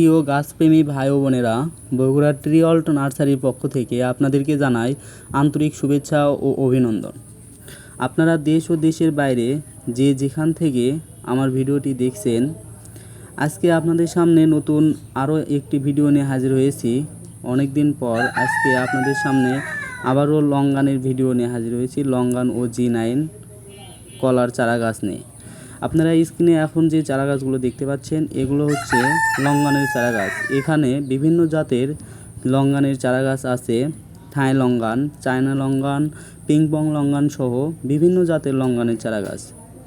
প্রিয় গাছপ্রেমী ভাই ও বোনেরা, বগুড়া ট্রিঅল্ট নার্সারির পক্ষ থেকে আপনাদেরকে জানাই আন্তরিক শুভেচ্ছা ও অভিনন্দন। আপনারা দেশ ও দেশের বাইরে যে যেখান থেকে আমার ভিডিওটি দেখছেন, আজকে আপনাদের সামনে নতুন আরও একটি ভিডিও নিয়ে হাজির হয়েছি। অনেক দিন পর আজকে আপনাদের সামনে আবারও লঙ্গানের ভিডিও নিয়ে হাজির হয়েছি, লঙ্গান ও জি নাইন কলার চারা গাছ নিয়ে। আপনারা স্ক্রিনে এখন যে চারা গাছগুলো দেখতে পাচ্ছেন, এগুলো হচ্ছে লঙ্গানের চারা গাছ এখানে বিভিন্ন জাতের লঙ্গানের চারা গাছ আছে। Thai longan, China longan, pingpong longan সহ বিভিন্ন জাতের লঙ্গানের চারা গাছ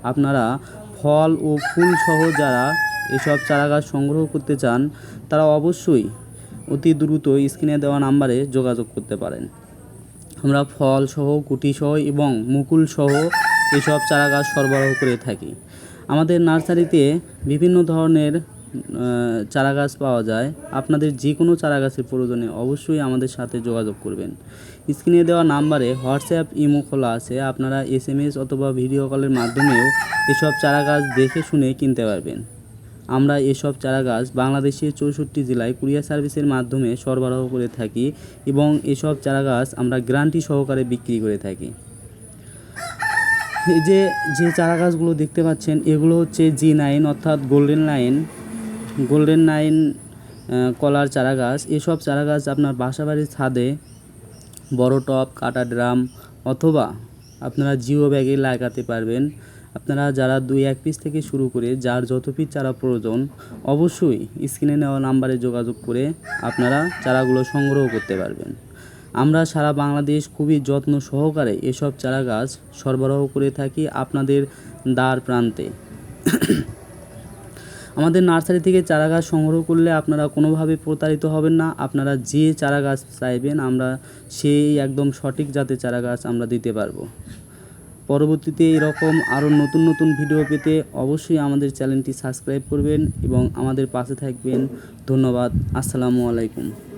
আপনারা ফল ও ফুল সহ যারা এসব চারা গাছ সংগ্রহ করতে চান, তারা অবশ্যই অতি দ্রুত স্ক্রিনে দেওয়া নাম্বারে যোগাযোগ করতে পারেন। আমরা ফল সহ, কুটি সহ এবং মুকুল সহ এসব চারা গাছ সরবরাহ করে থাকি। আমাদের নার্সারিতে বিভিন্ন ধরনের আহ, চারা গাছ পাওয়া যায়। আপনাদের যে কোনো চারা গাছের প্রয়োজনে অবশ্যই আমাদের সাথে যোগাযোগ করবেন। স্ক্রিনে দেওয়া নাম্বারে হোয়াটসঅ্যাপ ইমো খোলা আছে। আপনারা এস এম এস অথবা ভিডিও কলের মাধ্যমেও এসব চারা গাছ দেখে শুনে কিনতে পারবেন। আমরা এসব চারা গাছ বাংলাদেশের চৌষট্টি জেলায় কুরিয়ার সার্ভিসের মাধ্যমে সরবরাহ করে থাকি এবং এসব চারা গাছ আমরা গ্যারান্টি সহকারে বিক্রি করে থাকি। যে যে চারা গাছগুলো দেখতে পাচ্ছেন, এগুলো হচ্ছে জি নাইন, অর্থাৎ গোল্ডেন লাইন গোল্ডেন নাইন কলার চারা গাছ। এসব চারা গাছ আপনার বাসাবাড়ির ছাদে, বড় টব, কাটা ড্রাম, অথবা আপনারা জিও ব্যাগে লাগাতে পারবেন। আপনারা যারা দুই এক পিস থেকে শুরু করে যার যত পিস চারা প্রয়োজন, অবশ্যই স্ক্রিনে নেওয়া নাম্বারে যোগাযোগ করে আপনারা চারাগুলো সংগ্রহ করতে পারবেন। আমরা সারা বাংলাদেশ খুবই যত্ন সহকারে এসব চারা গাছ সরবরাহ করে থাকি আপনাদের দ্বার প্রান্তে। আমাদের নার্সারি থেকে চারা গাছ সংগ্রহ করলে আপনারা কোনোভাবে প্রতারিত হবেন না। আপনারা যে চারা গাছ চাইবেন, আমরা সেই একদম সঠিক জাতের চারা গাছ আমরা দিতে পারব। পরবর্তীতে এরকম আরও নতুন নতুন ভিডিও পেতে অবশ্যই আমাদের চ্যানেলটি সাবস্ক্রাইব করবেন এবং আমাদের পাশে থাকবেন। ধন্যবাদ। আসসালামু আলাইকুম।